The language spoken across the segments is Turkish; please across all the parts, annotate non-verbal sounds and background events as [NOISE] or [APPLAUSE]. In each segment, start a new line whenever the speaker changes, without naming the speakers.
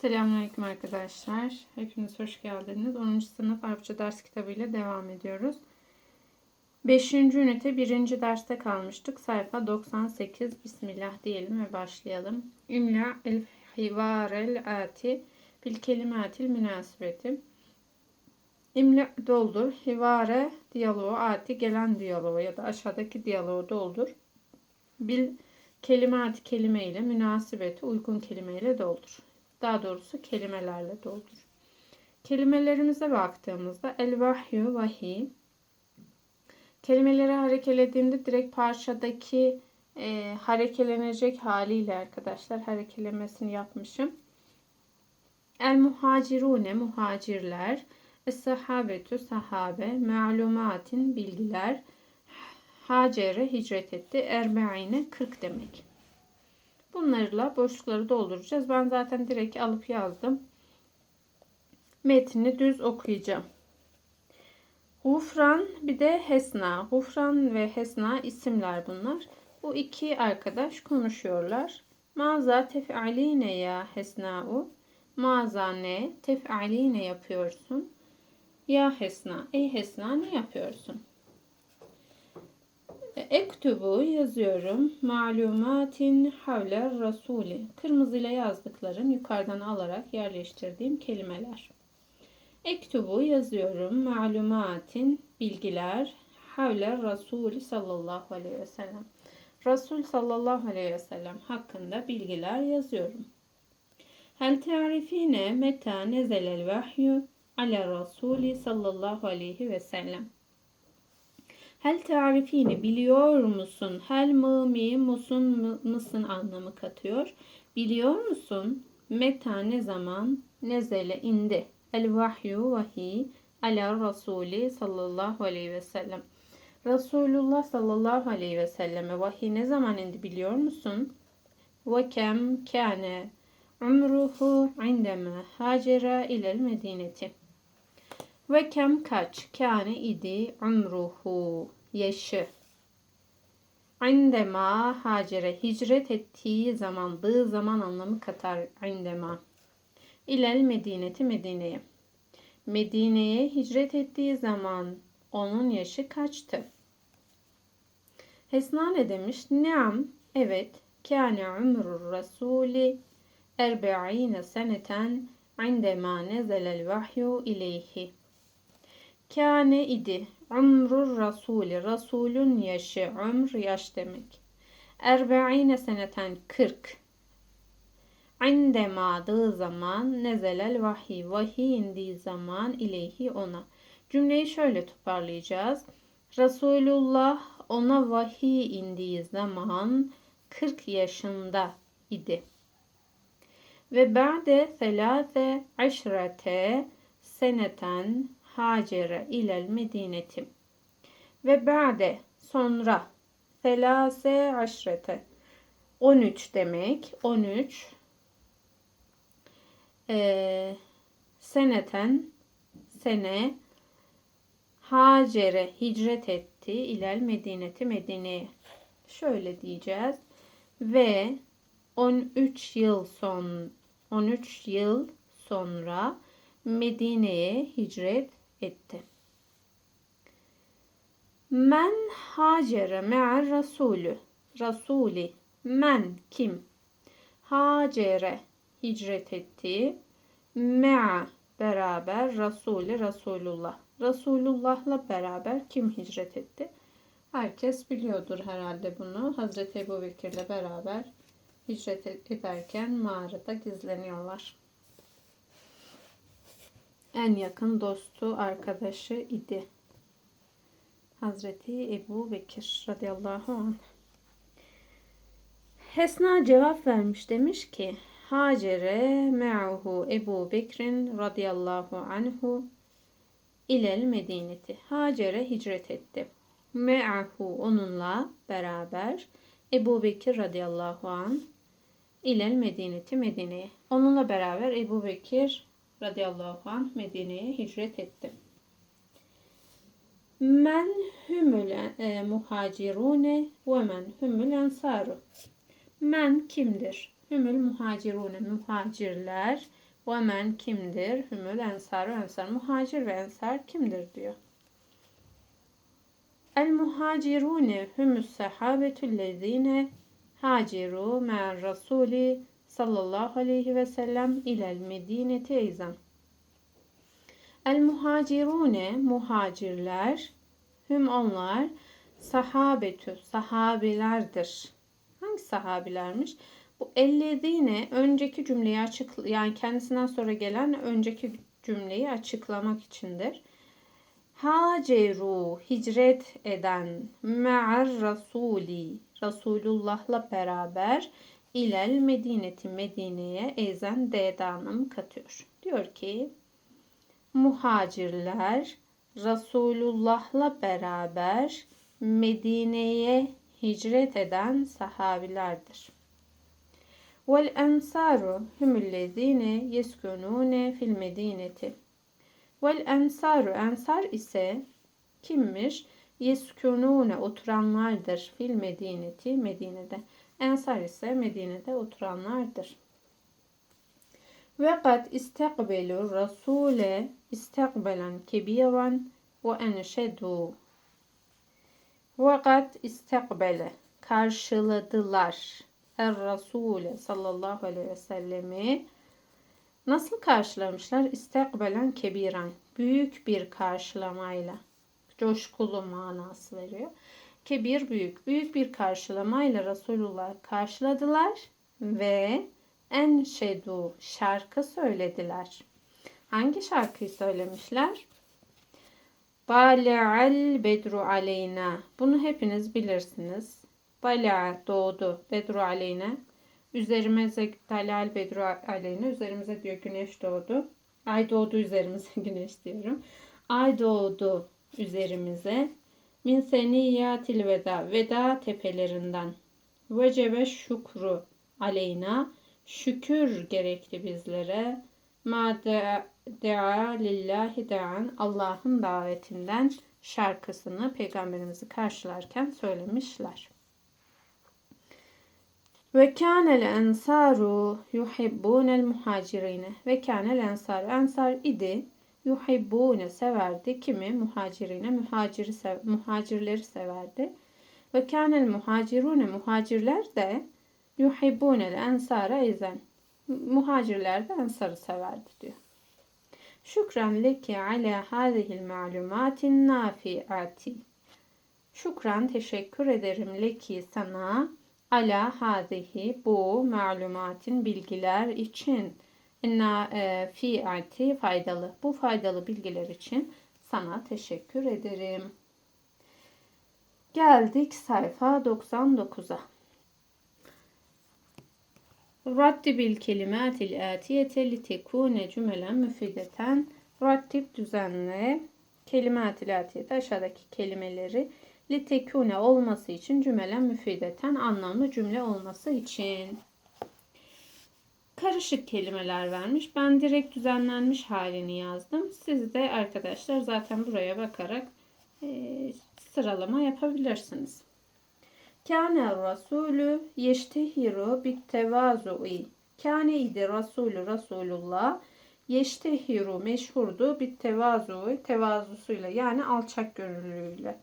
Selamünaleyküm arkadaşlar. Hepiniz hoş geldiniz. 10. sınıf Arapça ders kitabı ile devam ediyoruz. 5. ünite 1. derste kalmıştık. Sayfa 98. Bismillah diyelim ve başlayalım. İmla el hivarel ati bil kelimatil münasibeti. İmla doldur. Hivare diyaloğu ati gelen diyaloğu ya da aşağıdaki diyaloğu doldur. Bil kelimat kelime ile münasibeti uygun kelime ile doldur. Daha doğrusu kelimelerle doldur. Kelimelerimize baktığımızda el vahyu vahiy. Kelimeleri harekelediğimde direkt parçadaki e, harekelenecek haliyle arkadaşlar harekelemesini yapmışım. El muhacirune muhacirler. Es sahabetü sahabe. Malumatin bilgiler. Hacere hicret etti. Erbe'ine 40 demek. Bunlarla boşlukları dolduracağız. Ben zaten direkt alıp yazdım. Metni düz okuyacağım. Gufran bir de Hesna. Gufran ve Hesna isimler bunlar. Bu iki arkadaş konuşuyorlar. Maza tef'aline ya Hesna'u. Maza ne? Tef'aline yapıyorsun. Ya Hesna. Ey Hesna ne yapıyorsun? Ektubu yazıyorum. Malumatin havler rasuli. Kırmızıyla yazdıklarım yukarıdan alarak yerleştirdiğim kelimeler. Ektubu yazıyorum. Malumatin bilgiler havler rasuli sallallahu aleyhi ve sellem. Resul sallallahu aleyhi ve sellem hakkında bilgiler yazıyorum. Hel tarifine meta nezelel vahyu ala rasuli sallallahu aleyhi ve sellem. Hel tarifini biliyor musun? Hel mı mi musun mı, mısın anlamı katıyor. Biliyor musun? Meta ne zaman? Nezele indi. El vahyu vahiy ala Rasuli sallallahu aleyhi ve sellem. Resulullah sallallahu aleyhi ve selleme vahiy ne zaman indi biliyor musun? Ve kem kâne umruhu indeme hacera ilel medineti. Ve kem kaç kâne idi umruhu yaşı. Indema hacere hicret ettiği zaman, dığı zaman anlamı katar indema. İlel medineti Medine'ye. Medine'ye hicret ettiği zaman onun yaşı kaçtı? Hesna ne demiş? Neam, evet. Kâne umrur rasuli erbe'ine seneten indema nezelel vahyu ileyhi. Kâne idi. Umrur Rasuli. Rasulün yaşı. Ömr yaş demek. Erbe'ine seneten 40. İndemadığı zaman nezelel vahiy. Vahiy indiği zaman ileyhi ona. Cümleyi şöyle toparlayacağız. Resulullah ona vahiy indiği zaman 40 yaşında idi. Ve ba'de selase aşrete seneten hacere ilel medineti. Ve ba'de sonra selase aşrete 13 demek 13 e, seneten sene hacere hicret etti ilel medineti Medine'ye. Şöyle diyeceğiz. Ve 13 yıl son 13 yıl sonra Medine'ye hicret etti. Men hacere me'er rasulü. Rasuli. Men kim? Hacere hicret etti. Me'a beraber Rasuli Resulullah. Resulullah'la beraber kim hicret etti? Herkes biliyordur herhalde bunu. Hazreti Ebu Bekir'le beraber hicret ederken mağarada gizleniyorlar en yakın dostu, arkadaşı idi. Hazreti Ebu Bekir radıyallahu anh. Hesna cevap vermiş demiş ki Hacere me'uhu Ebu Bekrin radıyallahu anhu ilel medineti. Hacere hicret etti. Me'ahu onunla beraber Ebu Bekir radıyallahu an ilel medineti Medine'ye. Onunla beraber Ebu Bekir radıyallahu anh Medine'ye hicret etti. Men humul e, muhacirune ve men humul ensaru. Men kimdir? Hümül muhacirune muhacirler Ve men kimdir? Hümül ensar ve ensar. Muhacir ve ensar kimdir diyor. El muhacirune humus sahabetüllezine haciru me'er rasuli sallallahu aleyhi ve sellem ilel medineti eyzan. El muhacirune muhacirler hüm onlar sahabetü sahabilerdir. Hangi sahabilermiş? Bu ellezine önceki cümleyi açık yani kendisinden sonra gelen önceki cümleyi açıklamak içindir. Haceru hicret eden me'ar rasuli Resulullah'la beraber ilel medineti Medine'ye ezen anlamı katıyor. Diyor ki muhacirler Resulullah'la beraber Medine'ye hicret eden sahabilerdir. Vel ensaru humullezine yeskunune fil medineti. Vel ensaru ensar ise kimmiş? Yeskunune oturanlardır fil medineti Medine'de. Ensar ise Medine'de oturanlardır. Ve kad istekbelu rasule istekbelen kebiran ve enşedu. Ve kad istekbele karşıladılar. Er Rasule sallallahu aleyhi ve sellemi nasıl karşılamışlar? İstekbelen kebiran. Büyük bir karşılamayla. Coşkulu manası veriyor. Kebir büyük. Büyük bir karşılamayla Resulullah karşıladılar ve en şedu şarkı söylediler. Hangi şarkıyı söylemişler? Bale'al bedru aleyna. Bunu hepiniz bilirsiniz. Bala doğdu. Bedru aleyna. Üzerimize talal bedru aleyna. Üzerimize diyor güneş doğdu. Ay doğdu üzerimize [LAUGHS] güneş diyorum. Ay doğdu üzerimize. Min seniyyatil veda. Veda tepelerinden. Vecebe şükru aleyna. Şükür gerekli bizlere. Ma dea lillahi da'an. Allah'ın davetinden şarkısını peygamberimizi karşılarken söylemişler. Ve kânel ensaru yuhibbûnel muhacirine. Ve kânel ensar. Ensar idi. Yuhibbûne severdi. Kimi? Muhacirine. Muhaciri sev muhacirleri severdi. Ve kânel muhacirune. Muhacirler de yuhibbûnel ensara ezen. Muhacirler de ensarı severdi diyor. Şükran leki ala hazihil ma'lumatin nafiati. Şükran teşekkür ederim leki sana ala hadihi bu malumatin bilgiler için na e, fiati faydalı. Bu faydalı bilgiler için sana teşekkür ederim. Geldik sayfa 99'a. Raddibil kelimatil atiyete li tekune cümelen müfideten. Rattib düzenle kelimatil atiyete aşağıdaki kelimeleri li tekune olması için cümelen müfideten anlamlı cümle olması için. Karışık kelimeler vermiş. Ben direkt düzenlenmiş halini yazdım. Siz de arkadaşlar zaten buraya bakarak e, sıralama yapabilirsiniz. Kâne Rasulü yeştehiru bit tevazu'i. Kâne idi Rasulü Resulullah yeştehiru meşhurdu bit tevazu'i tevazusuyla yani alçak gönüllülüğüyle.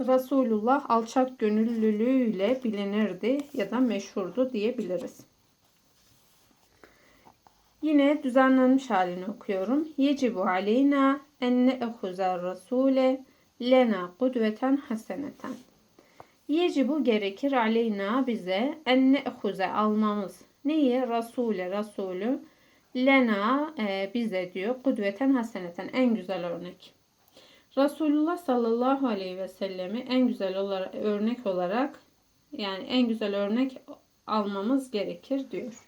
Resulullah alçak gönüllülüğüyle bilinirdi ya da meşhurdu diyebiliriz. Yine düzenlenmiş halini okuyorum. Yecibu aleyna en ne'huzer rasule lena kudveten haseneten. Yecibu gerekir aleyna bize en ne'huze almamız. Neyi? Rasule, Resulü. Lena e, bize diyor. Kudveten haseneten en güzel örnek. Resulullah sallallahu aleyhi ve sellemi en güzel olarak, örnek olarak yani en güzel örnek almamız gerekir diyor.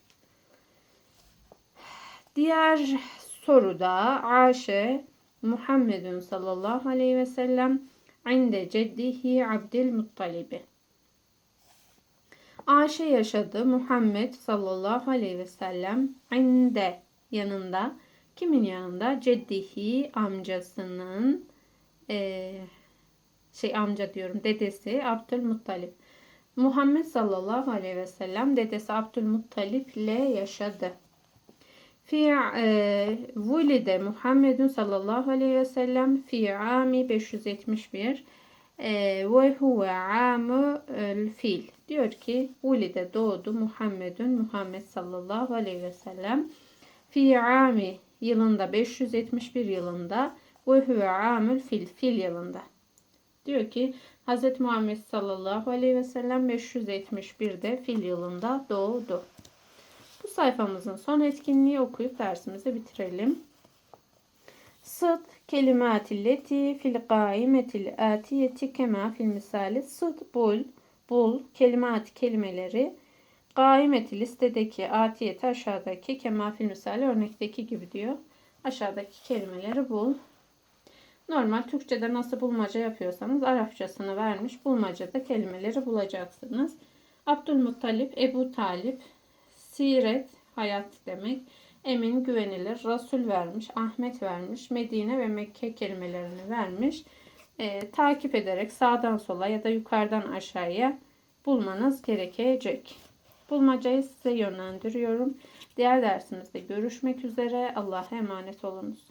Diğer soruda Ayşe Muhammedun sallallahu aleyhi ve sellem inde ceddihi Abdülmuttalibi. Ayşe yaşadı. Muhammed sallallahu aleyhi ve sellem inde yanında. Kimin yanında? Ceddihi amcasının e, şey amca diyorum dedesi Abdülmuttalip. Muhammed sallallahu aleyhi ve sellem dedesi Abdülmuttalip ile yaşadı. Fi e, vulide Muhammedun sallallahu aleyhi ve sellem fi ami 571 e, ve huve amu el fil. Diyor ki vulide doğdu Muhammedun Muhammed sallallahu aleyhi ve sellem fi ami yılında 571 yılında ve huve amul fil fil yılında. Diyor ki Hz. Muhammed sallallahu aleyhi ve sellem 571'de fil yılında doğdu. Sayfamızın son etkinliği okuyup dersimizi bitirelim. Sıd kelimatilleti fil gaimetil atiyeti kema fil misali sıd bul bul kelimat kelimeleri gaimeti listedeki atiyeti aşağıdaki kema fil misali örnekteki gibi diyor. Aşağıdaki kelimeleri bul. Normal Türkçe'de nasıl bulmaca yapıyorsanız Arapçasını vermiş bulmacada kelimeleri bulacaksınız. Abdülmuttalip, Ebu Talip, Siret, hayat demek. Emin, güvenilir, Resul vermiş, Ahmet vermiş, Medine ve Mekke kelimelerini vermiş. Ee, takip ederek sağdan sola ya da yukarıdan aşağıya bulmanız gerekecek. Bulmacayı size yönlendiriyorum. Diğer dersimizde görüşmek üzere. Allah'a emanet olunuz.